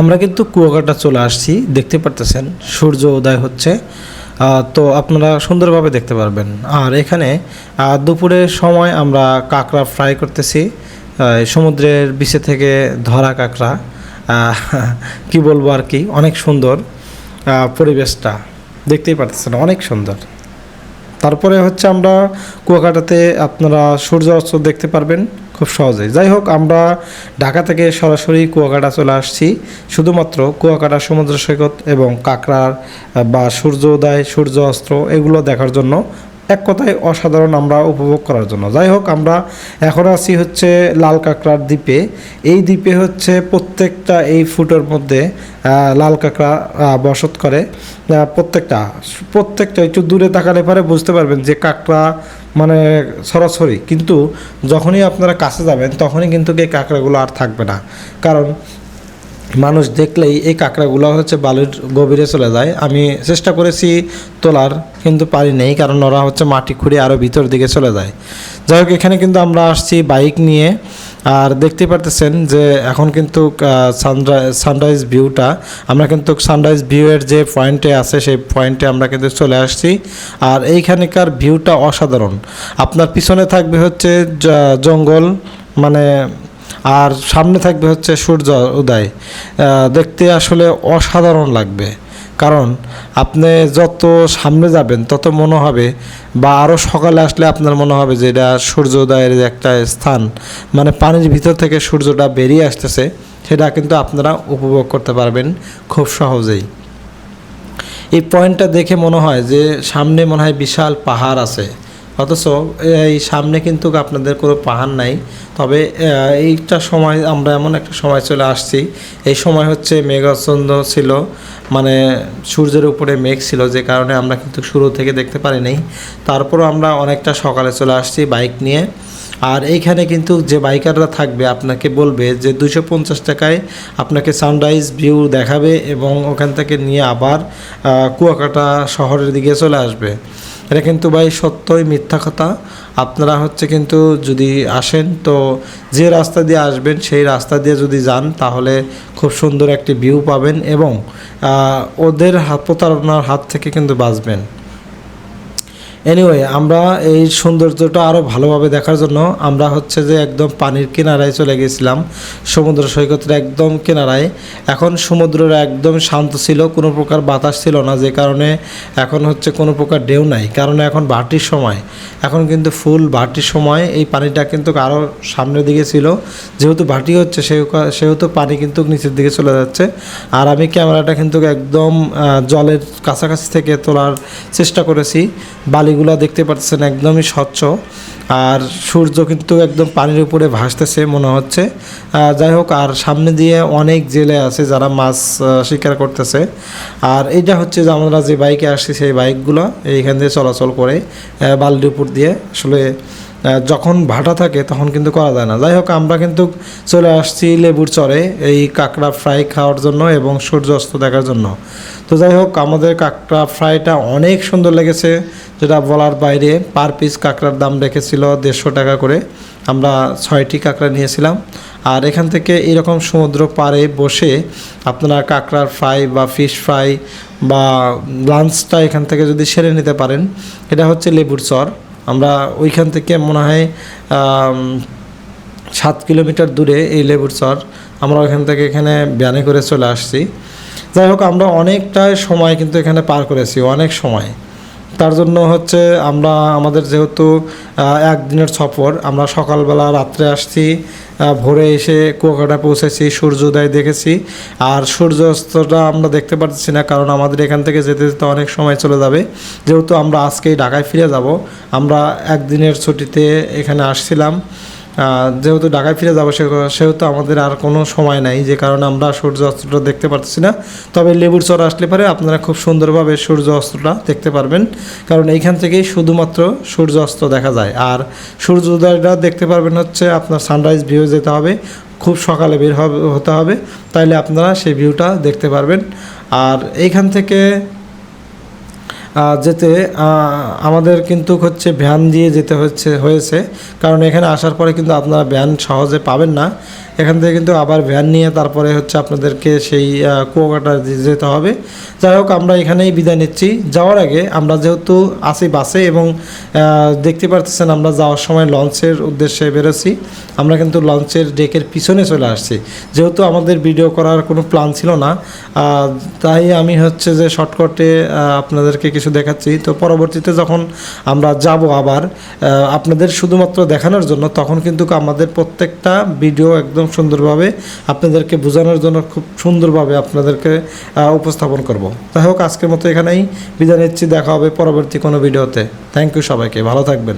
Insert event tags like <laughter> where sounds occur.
আমরা কিন্তু কুয়াকাটা চলে আসছি, দেখতে পারতেছেন, সূর্য উদয় হচ্ছে। তো আপনারা সুন্দরভাবে দেখতে পারবেন। আর এখানে দুপুরের সময় আমরা কাঁকড়া ফ্রাই করতেছি। সমুদ্রের বিচে থেকে ধরা কাঁকড়া। <laughs> কি বলব আর কি, অনেক সুন্দর পরিবেশটা। দেখতেই পারতেছেন, অনেক সুন্দর। তারপরে হচ্ছে আমরা কুয়াকাটাতে আপনারা সূর্য অস্ত দেখতে পারবেন। খুব সহজেই। যাই হোক আমরা ঢাকা থেকে সরাসরি কুয়াকাটা চলে আসছি। শুধুমাত্র কুয়াকাটা, সমুদ্র সৈকত এবং কাঁকড়ার বা সূর্যোদয় সূর্য অস্ত্র এগুলো দেখার জন্য এক কথায় অসাধারণ আমরা উপভোগ করার জন্য। যাই হোক আমরা এখন আছি হচ্ছে লাল কাঁকড়ার দ্বীপে। এই দ্বীপে হচ্ছে প্রত্যেকটা এই ফুটোর মধ্যে লাল কাঁকড়া বসত করে। প্রত্যেকটা প্রত্যেকটা একটু দূরে তাকালে পরে বুঝতে পারবেন যে কাঁকড়া মানে সরাসরি। কিন্তু যখনই আপনারা কাছে যাবেন, তখনই কিন্তু এই কাঁকড়াগুলো আর থাকবে না। কারণ মানুষ দেখলেই এই কাঁকড়াগুলো হচ্ছে বালির গভীরে চলে যায়। আমি চেষ্টা করেছি তোলার, কিন্তু পারি নেই, কারণ ওরা হচ্ছে মাটি খুঁড়ে আরও ভিতর দিকে চলে যায়। যাই হোক, এখানে কিন্তু আমরা আসছি বাইক নিয়ে। আর দেখতে পারতেছেন যে এখন কিন্তু সানরাইজ ভিউটা আমরা কিন্তু সানরাইজ ভিউয়ের যে পয়েন্টে আছে, সেই পয়েন্টে আমরা কিন্তু চলে আসছি। আর এইখানকার ভিউটা অসাধারণ। আপনার পিছনে থাকবে হচ্ছে জঙ্গল মানে আর সামনে থাকবে হচ্ছে সূর্য উদয়। দেখতে আসলে অসাধারণ লাগবে। কারণ আপনি যত সামনে যাবেন, তত মনে হবে বা আরও সকালে আসলে আপনার মনে হবে যে এটা সূর্যোদয়ের একটা স্থান মানে পানির ভিতর থেকে সূর্যটা বেরিয়ে আসতেছে, সেটা কিন্তু আপনারা উপভোগ করতে পারবেন খুব সহজেই। এই পয়েন্টটা দেখে মনে হয় যে সামনে মনে হয় বিশাল পাহাড় আছে। অথচ এই সামনে কিন্তু আপনাদের কোনো পাহাড় নাই। তবে এইটা সময়, আমরা এমন একটা সময় চলে আসছি। এই সময় হচ্ছে মেঘাচ্ছন্দ ছিল। মানে সূর্যের উপরে মেঘ ছিল, যে কারণে আমরা কিন্তু শুরু থেকে দেখতে পারি নাই তারপরও আমরা অনেকটা সকালে চলে আসছি বাইক নিয়ে। আর এইখানে কিন্তু যে বাইকাররা থাকবে, আপনাকে বলবে যে দুশো পঞ্চাশ টাকায় আপনাকে সানরাইজ ভিউ দেখাবে এবং ওখান থেকে নিয়ে আবার কুয়াকাটা শহরের দিকে চলে আসবে। এটা কিন্তু ভাই সত্যই মিথ্যা কথা। আপনারা হচ্ছে কিন্তু যদি আসেন, তো যে রাস্তা দিয়ে আসবেন, সেই রাস্তা দিয়ে যদি যান, তাহলে খুব সুন্দর একটি ভিউ পাবেন এবং ওদের প্রতারণার হাত থেকে কিন্তু বাঁচবেন। এনিওয়ে আমরা এই সৌন্দর্যটা আরও ভালোভাবে দেখার জন্য আমরা হচ্ছে যে একদম পানির কিনারায় চলে গেছিলাম, সমুদ্র সৈকতের একদম কিনারায়। এখন সমুদ্রের একদম শান্ত ছিল, কোনো প্রকার বাতাস ছিল না, যে কারণে এখন হচ্ছে কোনো প্রকার ঢেউ নাই, কারণ এখন ভাটির সময়। এখন কিন্তু ফুল ভাটির সময়, এই পানিটা কিন্তু আরও সামনের দিকে ছিল। যেহেতু ভাটি হচ্ছে সেহেতু- পানি কিন্তু নিচের দিকে চলে যাচ্ছে। আর আমি ক্যামেরাটা কিন্তু একদম জলের কাছাকাছি থেকে তোলার চেষ্টা করেছি। বালিগুলো দেখতে পাচ্ছেন একদমই স্বচ্ছ। আর সূর্য কিন্তু একদম পানির উপরে ভাসতেছে মনে হচ্ছে। যাই হোক, আর সামনে দিয়ে অনেক জেলে আছে যারা মাছ শিকার করতেছে। আর এটা হচ্ছে যে আমরা যে বাইকে আসছি সেই বাইকগুলো, এইখান দিয়ে চলাচল করে বালির উপর দিয়ে। আসলে যখন ভাটা থাকে তখন কিন্তু করা যায় না। যাই হোক আমরা কিন্তু চলে আসছি লেবুর চরে এই কাঁকড়া ফ্রাই খাওয়ার জন্য এবং সূর্য অস্ত দেখার জন্য। তো যাই হোক আমাদের কাঁকড়া ফ্রাইটা অনেক সুন্দর লেগেছে, যেটা বলার বাইরে পার পিস কাঁকড়ার দাম রেখেছিল দেড়শো টাকা করে। আমরা ছয়টি কাঁকড়া নিয়েছিলাম। আর এখান থেকে এরকম সমুদ্র পাড়ে বসে আপনারা কাঁকড়ার ফ্রাই বা ফিশ ফ্রাই বা লাঞ্চটা এখান থেকে যদি সেরে নিতে পারেন, এটা হচ্ছে লেবুর চর। আমরা ওইখান থেকে মনে হয় সাত কিলোমিটার দূরে এই লেবুর চর, আমরা ওইখান থেকে এখানে ব্যানে করে চলে আসছি। যাই হোক, আমরা অনেকটা সময় কিন্তু এখানে পার করেছি, অনেক সময়। তার জন্য হচ্ছে আমরা আমাদের যেহেতু একদিনের সফর, আমরা সকালবেলা রাত্রে আসছি ভোরে এসে কুয়াকাটা পৌঁছেছি, সূর্যোদয় দেখেছি। আর সূর্যাস্তটা আমরা দেখতে পারতেছি না, কারণ আমাদের এখান থেকে যেতে যেতে অনেক সময় চলে যাবে। যেহেতু আমরা আজকেই ঢাকায় ফিরে যাব, আমরা একদিনের ছুটিতে এখানে আসছিলাম। যেহেতু ঢাকায় ফিরে যাব সেহেতু আমাদের আর কোনো সময় নাই, যে কারণে আমরা সূর্য অস্ত্রটা দেখতে পারতেছি না। তবে লেবুর চর আসলে পরে, আপনারা খুব সুন্দরভাবে সূর্য অস্ত্রটা দেখতে পারবেন। কারণ এইখান থেকেই শুধুমাত্র সূর্য অস্ত দেখা যায়। আর সূর্য উদয়টা দেখতে পারবেন হচ্ছে আপনার সানরাইজ ভিউ যেতে হবে, খুব সকালে বের হবে হতে হবে। তাইলে আপনারা সেই ভিউটা দেখতে পারবেন। আর এইখান থেকে যেতে আমাদের কিন্তু হচ্ছে ভ্যান দিয়ে যেতে হচ্ছে, হয়েছে। কারণ এখানে আসার পরে কিন্তু আপনারা ভ্যান সহজে পাবেন না। এখান থেকে কিন্তু আবার ভ্যান নিয়ে তারপরে হচ্ছে আপনাদেরকে সেই কুয়াকাটা যেতে হবে। যাই হোক, আমরা এখানেই বিদায় নিচ্ছি। যাওয়ার আগে আমরা যেহেতু আসি বাসে এবং দেখতে পারতেছেন আমরা যাওয়ার সময় লঞ্চের উদ্দেশ্যে বেরোছি আমরা কিন্তু লঞ্চের ডেকের পিছনে চলে আসছি। যেহেতু আমাদের ভিডিও করার কোনো প্ল্যান ছিল না তাই আমি হচ্ছে যে শর্টকাটে আপনাদেরকে কিছু দেখাচ্ছি। তো পরবর্তীতে যখন আমরা যাব আবার আপনাদের শুধুমাত্র দেখানোর জন্য, তখন কিন্তু আমাদের প্রত্যেকটা ভিডিও একদম সুন্দরভাবে আপনাদেরকে বোঝানোর জন্য খুব সুন্দরভাবে আপনাদেরকে উপস্থাপন করব। যাই হোক, আজকের মতো এখানেই বিদায় নিচ্ছি। দেখা হবে পরবর্তী কোনো ভিডিওতে। থ্যাংক ইউ সবাইকে। ভালো থাকবেন।